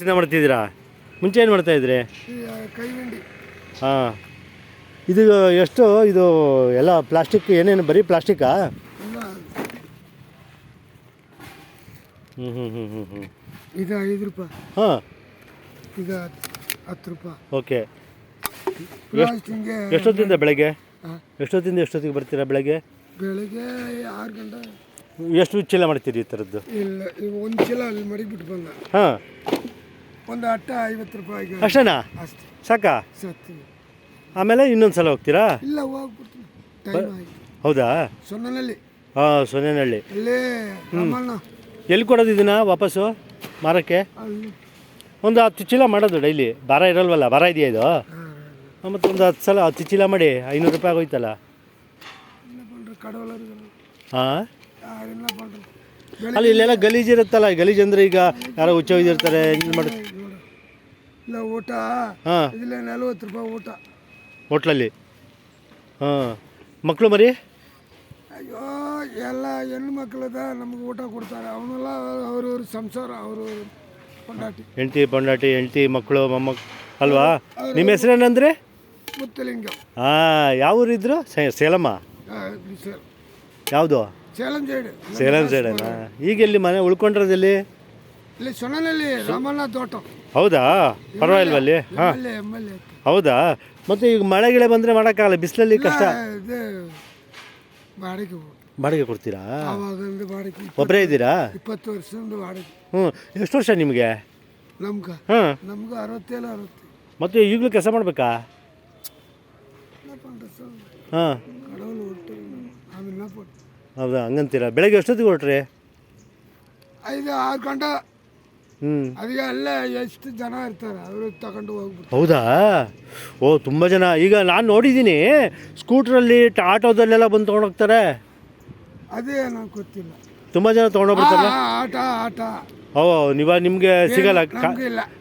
ಚಿಂತೆ ಮಾಡ್ತಿದ್ದೀರಾ? ಮುಂಚೆ ಏನು ಮಾಡ್ತಾ ಇದ್ರಿ? ಹಾಂ. ಇದು ಎಷ್ಟು ಇದು ಎಲ್ಲ ಪ್ಲಾಸ್ಟಿಕ್ ಏನೇನು ಬರೀ ಪ್ಲಾಸ್ಟಿಕ್ಕಾ ಹ್ಞೂ ಹ್ಞೂ ಹ್ಞೂ ಹ್ಞೂ ಹ್ಞೂ ಇದು ಐದು ರೂಪಾಯಿ. ಹಾಂ. ಇದು ಹತ್ತು ರೂಪಾಯಿ. ಓಕೆ. ಎಷ್ಟೊತ್ತಿಂದ ಬೆಳಗ್ಗೆ? ಹಾಂ. ಎಷ್ಟೊತ್ತಿಂದ ಎಷ್ಟೊತ್ತಿಗೆ ಬರ್ತೀರಾ ಬೆಳಗ್ಗೆ? ಬೆಳಗ್ಗೆ ಆರು ಗಂಟೆ. ಎಷ್ಟು ಚೀಲ ಮಾಡ್ತೀರಿ ಈ ಥರದ್ದು? ಇಲ್ಲ ಒಂದು ಚೀಲ ಅಲ್ಲಿ ಮಡಿಬಿಟ್ಟು ಬಂದ. ಹಾಂ. ಒಂದು ಅಟ್ಟ ರೂಪಾಯಿಗೆ ಅಷ್ಟೇನಾ? ಅಷ್ಟೇ. ಸಾಕಾ? ಆಮೇಲೆ ಇನ್ನೊಂದು ಸಲ ಹೋಗ್ತೀರಾ? ಇಲ್ಲ ಹೋಗ್ಬಿಡ್ತೀನಿ. ಹೌದಾ? ಸೊನ್ನೆನಲ್ಲಿ ಹಾಂ ಸೊನ್ನೆನಹಳ್ಳಿ ಎಲ್ಲಿ ಕೊಡೋದು ಇದನ್ನ ವಾಪಸ್ಸು? ಮಾರಕ್ಕೆ? ಒಂದು ಹತ್ತು ಚೀಲ ಮಾಡೋದು ಡೈಲಿ. ಭಾರ ಇರಲ್ವಲ್ಲ? ಭಾರ ಇದೆಯಾ ಇದು? ಮತ್ತು ಒಂದು ಹತ್ತು ಸಲ ಹತ್ತು ಚೀಲ ಮಾಡಿ ಐನೂರು ರೂಪಾಯಿ ಆಗೋಯ್ತಲ್ಲ? ಹಾಂ? ಅಲ್ಲಿ ಇಲ್ಲೆಲ್ಲ ಗಲೀಜು ಇರುತ್ತಲ್ಲ? ಗಲೀಜು ಅಂದರೆ ಈಗ ಯಾರೋ ಹುಚ್ಚೋಗಿರ್ತಾರೆ ಇದು ಮಾಡಿ ಇಲ್ಲ ಊಟ. ಹಾಂ. ಇದಿಲ್ಲ ನಲ್ವತ್ತು ರೂಪಾಯಿ ಊಟ. ಹೋಟ್ಲಲ್ಲಿ? ಹಾಂ. ಮಕ್ಕಳು ಮರಿ? ಅಯ್ಯೋ ಎಲ್ಲ ಹೆಣ್ಣು ಮಕ್ಕಳದ ನಮ್ಗೆ ಊಟ ಕೊಡ್ತಾರೆ. ಅವನೆಲ್ಲ ಅವ್ರವ್ರ ಸಂಸಾರ ಅವ್ರವ್ರ ಕೊಂಡಾಟಿ ಹೆಂಡ್ತಿ ಪೊಂಡಾಟಿ ಹೆಂಡ್ತಿ ಮಕ್ಕಳು ಮೊಮ್ಮಕ್ ಅಲ್ವಾ? ನಿಮ್ಮ ಹೆಸರೇನಂದ್ರೆ ಮುತ್ತಲಿಂಗ. ಹಾಂ ಯಾವ ಊರಿದ್ರು? ಸೇ- ಸೇಲಮ್ಮ? ಯಾವುದು ಸೇಲಂ ಸೈಡ್ ಸೇಲಂ ಸೈಡನಾ ಈಗ ಎಲ್ಲಿ ಮನೆ ಉಳ್ಕೊಂಡಿರೋದಲ್ಲಿ? ಇಲ್ಲಿ ಸೊಣನಲ್ಲಿ ರಾಮಣ್ಣ ತೋಟ. ಹೌದಾ? ಪರವಾಗಿಲ್ವ ಅಲ್ಲಿ ಹಾಂ. ಹೌದಾ? ಮತ್ತು ಈಗ ಮಳೆ ಗಿಳೆ ಬಂದರೆ ಮಾಡೋಕ್ಕಾಗಲ್ಲ ಬಿಸಿಲಲ್ಲಿ ಕಷ್ಟ. ಬಾಡಿಗೆ ಬಾಡಿಗೆ ಕೊಡ್ತೀರಾ? ಬಾಡಿಗೆ ಒಬ್ಬರೇ ಇದ್ದೀರಾ? ಇಪ್ಪತ್ತು ವರ್ಷದಿಂದ ಬಾಡಿಗೆ. ಹ್ಞೂ ಎಷ್ಟು ವರ್ಷ ನಿಮಗೆ? ನಮ್ಗೆ? ಹಾಂ. ನಮ್ಗೆ ಅರವತ್ತೇಳು ಅರವತ್ತು. ಮತ್ತು ಈಗಲೂ ಕೆಲಸ ಮಾಡಬೇಕಾ? ಹಾಂ. ಹೌದಾ? ಹಂಗಂತೀರಾ? ಬೆಳಗ್ಗೆ ಎಷ್ಟೊತ್ತಿಗೆ ಹೊರಟ್ರಿ? ಐದು ಆರು ಗಂಟೆ ಅದಕ್ಕೆ ಅಲ್ಲೇ ಎಷ್ಟು ಜನ ಇರ್ತಾರೆ ಅವರು ತಗೊಂಡು ಹೋಗ್ಬಿಡ್ತಾರೆ. ಹೌದಾ? ಓ ತುಂಬ ಜನ. ಈಗ ನಾನು ನೋಡಿದ್ದೀನಿ ಸ್ಕೂಟ್ರಲ್ಲಿ ಆಟೋದಲ್ಲೆಲ್ಲ ಬಂದು ತೊಗೊಂಡೋಗ್ತಾರೆ. ಅದೇ ನಂಗೆ ಗೊತ್ತಿಲ್ಲ. ತುಂಬ ಜನ ತೊಗೊಂಡೋಗ್ಬಿಡ್ತಾರೆ ಆ, ಆಟ ಆಟ. ಓ ನೀವ ನಿಮಗೆ ಸಿಗಲ್ಲ?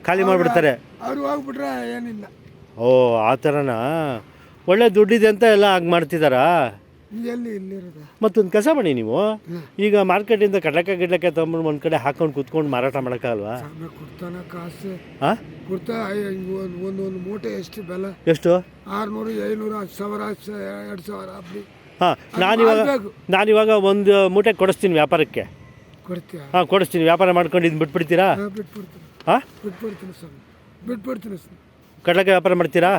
ಖಾಲಿ ಮಾಡಿಬಿಡ್ತಾರೆ. ಅವ್ರು ಹೋಗ್ಬಿಟ್ರೆ ಏನಿಲ್ಲ. ಓ ಆ ಥರನಾ ಒಳ್ಳೆ ದುಡ್ಡಿದೆ ಅಂತ ಎಲ್ಲ ಹಾಗೆ ಮಾಡ್ತಿದ್ದಾರಾ ಎಲ್ಲಿ ಇಲ್ಲಿರೋದು? ಮತ್ತೊಂದು ಕೆಲಸ ಮಾಡಿ ನೀವು. ಈಗ ಮಾರ್ಕೆಟಿಂದ ಕಡಲಕ ಗಿಡ್ಲಕ್ಕೆ ತೊಗೊಂಡು ಒಂದು ಕಡೆ ಹಾಕೊಂಡು ಕುತ್ಕೊಂಡು ಮಾರಾಟ ಮಾಡೋಕ್ಕಲ್ವಾ ಕುರ್ತಾನ ಕಾಸು. ಹಾಂ ಕುರ್ತಾ ಒಂದು ಒಂದು ಮೂಟೆ ಎಷ್ಟು ಬೆಲೆ? ಎಷ್ಟು? ಆರುನೂರು ಐನೂರು ಹತ್ತು ಸಾವಿರ ಎರಡು ಸಾವಿರ ಅಪ್ಪಡಿ ಹಾಂ ನಾನಿವಾಗ. ನಾನಿವಾಗ ಒಂದು ಮೂಟೆ ಕೊಡಿಸ್ತೀನಿ ವ್ಯಾಪಾರಕ್ಕೆ. ಕೊಡ್ತೀಯ? ಹಾಂ ಕೊಡಿಸ್ತೀನಿ. ವ್ಯಾಪಾರ ಮಾಡ್ಕೊಂಡು ಇದನ್ನ ಬಿಟ್ಬಿಡ್ತೀರಾ? ಹಾಂ ಬಿಟ್ಬಿಡ್ತೀನಿ. ಹಾಂ? ಬಿಟ್ಬಿಡ್ತೀನಿ ಸರ್ ಬಿಟ್ಬಿಡ್ತೀನಿ ಸ್ವಾಮಿ. ಕಡಲೆಕಾಯಿ ವ್ಯಾಪಾರ ಮಾಡ್ತೀರಾ?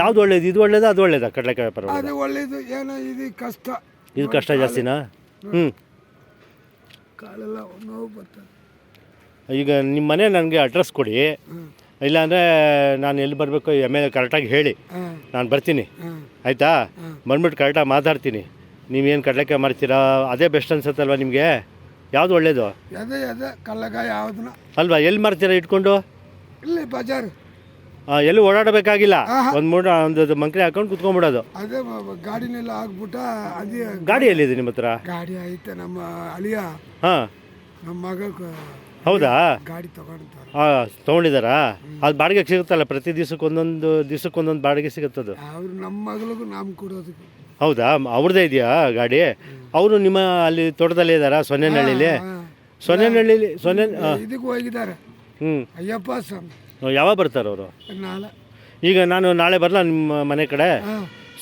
ಯಾವ್ದು ಒಳ್ಳೇದು? ಇದು ಒಳ್ಳೇದಾ ಅದು ಒಳ್ಳೇದಾ ಕಡಲೆಕಾಯಿ ವ್ಯಾಪಾರ ಅದು ಒಳ್ಳೇದು ಏನೋ ಇದು ಕಷ್ಟ. ಇದು ಕಷ್ಟ ಜಾಸ್ತಿನಾ? ಹ್ಞೂ ಕಾಲೆಲ್ಲ ನೋವು ಬರ್ತದೆ. ಈಗ ನಿಮ್ಮ ಮನೆ ನನಗೆ ಅಡ್ರೆಸ್ ಕೊಡಿ. ಇಲ್ಲ ಇಲ್ಲಾಂದರೆ ನಾನು ಎಲ್ಲಿ ಬರಬೇಕು ಎಮ್ಮೆಲೆ ಕರೆಕ್ಟಾಗಿ ಹೇಳಿ. ಹಾಂ ನಾನು ಬರ್ತೀನಿ. ಹಾಂ ಆಯಿತಾ? ಬಂದ್ಬಿಟ್ಟು ಕರೆಕ್ಟಾಗಿ ಮಾತಾಡ್ತೀನಿ. ನೀವೇನು ಕಡಲೆಕಾಯಿ ಮಾಡ್ತೀರಾ ಅದೇ ಬೆಸ್ಟ್ ಅನ್ಸತ್ತಲ್ವಾ ನಿಮಗೆ? ಯಾವುದು ಒಳ್ಳೇದು? ಅದೇ ಅದೇ ಕಲ್ಲಗಾಯ ಯಾವುದನ್ನ. ಅಲ್ವಾ? ಎಲ್ಲಿ ಮಾರ್ತೀರಾ ಇಟ್ಕೊಂಡು? ಇಲ್ಲಿ ಬಜಾರ್. ಎಲ್ಲೂ ಓಡಾಡಬೇಕಾಗಿಲ್ಲ. ಒಂದು ಮೂಡ ಒಂದು ಮಂಕ್ರಿ ಹಾಕೊಂಡು ಕುತ್ಕೊಂಡ್ಬಿಡೋದು. ಅದೇ ಗಾಡಿನೆಲ್ಲ ಆಗ್ಬಿಟ್ಟ ಅದೇ ಗಾಡಿ ಎಲ್ಲಿದೆ ನಿಮ್ಮ ಹತ್ರ? ಗಾಡಿ ಐತೆ ನಮ್ಮ ಅಳಿಯ. ಹಾಂ. ನಮ್ಮ ಮಗ ಹೌದಾ? ಗಾಡಿ ತಗೊಂಡಿದ್ದಾರೆ ಹಾಂ ತೊಗೊಂಡಿದ್ದಾರಾ ಅದು ಬಾಡಿಗೆ ಸಿಗುತ್ತಲ್ಲ ಪ್ರತಿ ದಿವಸಕ್ಕೆ ಒಂದೊಂದು ದಿವಸಕ್ಕೆ ಒಂದೊಂದು ಬಾಡಿಗೆ ಸಿಗುತ್ತದು. ಅವ್ರು ನಮ್ಮ ಮಗಳಿಗೂ ನಾವು ಕೊಡೋದಕ್ಕೆ. ಹೌದಾ? ಅವ್ರದ್ದೇ ಇದೆಯಾ ಗಾಡಿ? ಅವರು ನಿಮ್ಮ ಅಲ್ಲಿ ತೋಟದಲ್ಲಿ ಇದ್ದಾರಾ ಸೊನ್ನೆನಹಳ್ಳಿಲಿ ಹಾಂ. ಸೊನ್ನೆನಹಳ್ಳಿಲಿ ಸೊನ್ನೆ ಇದಕ್ಕೆ ಹೋಗಿದ್ದಾರೆ. ಹ್ಞೂ ಅಯ್ಯಪ್ಪ ಸ್ವಾಮಿ. ಯಾವಾಗ ಬರ್ತಾರೆ ಅವರು? ನಾಳೆ. ಈಗ ನಾನು ನಾಳೆ ಬರಲ್ಲ ನಿಮ್ಮ ಮನೆ ಕಡೆ?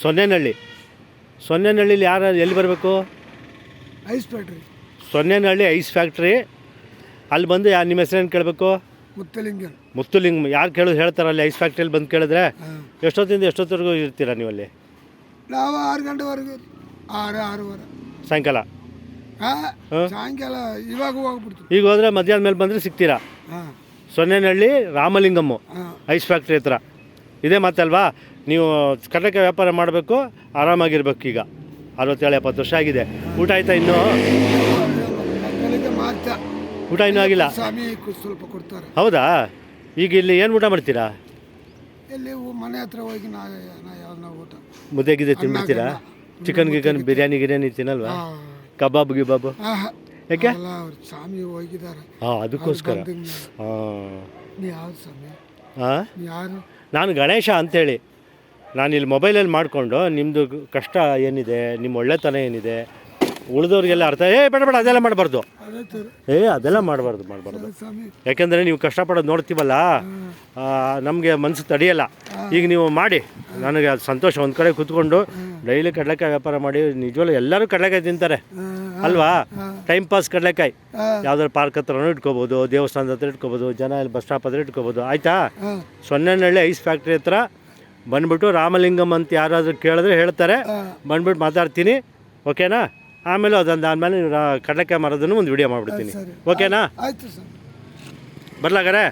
ಸೊನ್ನೆನಹಳ್ಳಿ. ಸೊನ್ನೆನಹಳ್ಳಿಲಿ ಯಾರು ಎಲ್ಲಿ ಬರಬೇಕು? Ice factory. Sonnenahalli ice factory. ಅಲ್ಲಿ ಬಂದು ಯಾರು ನಿಮ್ಮ ಹೆಸರೇನು ಕೇಳಬೇಕು? ಮುತ್ತುಲಿಂಗನ್. ಮುತ್ತುಲಿಂಗ್ ಯಾರು ಕೇಳೋದು ಹೇಳ್ತಾರೆ ಅಲ್ಲಿ ಐಸ್ ಫ್ಯಾಕ್ಟ್ರಿಯಲ್ಲಿ ಬಂದು ಕೇಳಿದ್ರೆ? ಎಷ್ಟೊತ್ತಿಂದ ಎಷ್ಟೊತ್ತವರೆಗೂ ಇರ್ತೀರಾ ನೀವು ಅಲ್ಲಿ? ನಾವು ಆರು ಗಂಟೆವರೆಗೆ ಆರು ಆರೂವರೆ. ಸಾಯಂಕಾಲ? ಸಾಯಂಕಾಲ ಇವಾಗ ಹೋಗ್ಬಿಡ್ತೀವಿ. ಈಗ ಹೋದ್ರೆ ಮಧ್ಯಾಹ್ನ ಮೇಲೆ ಬಂದರೆ ಸಿಗ್ತೀರಾ? ಹಾಂ. ಸೊನ್ನೆನಹಳ್ಳಿ ರಾಮಲಿಂಗಮ್ಮು ಐಸ್ ಫ್ಯಾಕ್ಟ್ರಿ ಹತ್ರ. ಇದೇ ಮಾತಲ್ವಾ ನೀವು ಕಡಲೆಕಾಯಿ ವ್ಯಾಪಾರ ಮಾಡಬೇಕು ಆರಾಮಾಗಿರ್ಬೇಕು ಈಗ. ಅರವತ್ತೇಳು ಎಪ್ಪತ್ತು ವರ್ಷ ಆಗಿದೆ. ಊಟ ಆಯ್ತಾ ಇನ್ನು? ಊಟ ಇನ್ನೂ ಆಗಿಲ್ಲ? ಸ್ವಲ್ಪ ಕೊಡ್ತಾರೆ. ಹೌದಾ? ಈಗ ಇಲ್ಲಿ ಏನು ಊಟ ಮಾಡ್ತೀರಾ? ಇಲ್ಲಿ ಮನೆ ಹತ್ರ ಹೋಗಿ ಊಟ ಮುದ್ದೆ ಗಿದ್ದೆ ತಿನ್ಬಿಡ್ತೀರಾ? ಚಿಕನ್ ಗಿಕನ್ ಬಿರಿಯಾನಿ ಗಿರಿಯಾನಿ ತಿನ್ನಲ್ವಾ? ಕಬಾಬ್ ಗಿಬಾಬ್? ಯಾಕೆ? ಅಲ್ಲ ಅವ್ರು ಸ್ವಾಮಿ ಹೋಗಿದ್ದಾರೆ. ಹಾಂ ಅದಕ್ಕೋಸ್ಕರ. ಹಾಂ. ನೀ ಯಾವ್ದು ಸ್ವಾಮಿ? ಹಾಂ ನೀ ಯಾರು? ನಾನು ಗಣೇಶ ಅಂತೇಳಿ. ನಾನು ಇಲ್ಲಿ ಮೊಬೈಲಲ್ಲಿ ಮಾಡಿಕೊಂಡು ನಿಮ್ಮದು ಕಷ್ಟ ಏನಿದೆ ನಿಮ್ಮ ಒಳ್ಳೆತನ ಏನಿದೆ ಉಳಿದವ್ರಿಗೆಲ್ಲ ಅರ್ಥ. ಏ ಬೇಡ ಬೇಡ ಅದೆಲ್ಲ ಮಾಡಬಾರ್ದು. ಏ ಅದೆಲ್ಲ ಮಾಡಬಾರ್ದು ಮಾಡಬಾರ್ದು. ಯಾಕೆಂದರೆ ನೀವು ಕಷ್ಟಪಡೋದು ನೋಡ್ತೀವಲ್ಲ ನಮಗೆ ಮನಸ್ಸು ತಡೆಯಲ್ಲ. ಈಗ ನೀವು ಮಾಡಿ. ನನಗೆ ಅದು ಸಂತೋಷ ಒಂದು ಕಡೆ ಕೂತ್ಕೊಂಡು ಡೈಲಿ ಕಡಲೆಕಾಯಿ ವ್ಯಾಪಾರ ಮಾಡಿ ನಿಜವಾಗ್ಲೂ ಎಲ್ಲರೂ ಕಡಲೆಕಾಯಿ ತಿಂತಾರೆ. ಅಲ್ವಾ? ಟೈಮ್ ಪಾಸ್ ಕಡಲೆಕಾಯಿ. ಯಾವ್ದಾದ್ರು ಪಾರ್ಕ್ ಹತ್ರನೂ ಇಟ್ಕೋಬೋದು ದೇವಸ್ಥಾನದ ಹತ್ರ ಇಟ್ಕೋಬೋದು ಜನ ಇಲ್ಲಿ ಬಸ್ ಸ್ಟಾಪ್ ಹತ್ರ ಇಟ್ಕೋಬೋದು. ಆಯಿತಾ? ಸೊನ್ನೆನಹಳ್ಳಿ ಐಸ್ ಫ್ಯಾಕ್ಟ್ರಿ ಹತ್ರ ಬಂದ್ಬಿಟ್ಟು ರಾಮಲಿಂಗಮ್ ಅಂತ ಯಾರಾದರೂ ಕೇಳಿದ್ರೆ ಹೇಳ್ತಾರೆ. ಬಂದ್ಬಿಟ್ಟು ಮಾತಾಡ್ತೀನಿ. ಓಕೆನಾ? ಆಮೇಲೆ ಅದೊಂದು ಆದ್ಮೇಲೆ ಕಡಲೆಕಾಯಿ ಮಾರೋದನ್ನು ಒಂದು ವಿಡಿಯೋ ಮಾಡಿಬಿಡ್ತೀನಿ. ಓಕೆನಾ ಆಯಿತು ಸರ್. ಬರ್ಲಾಗಾರೆ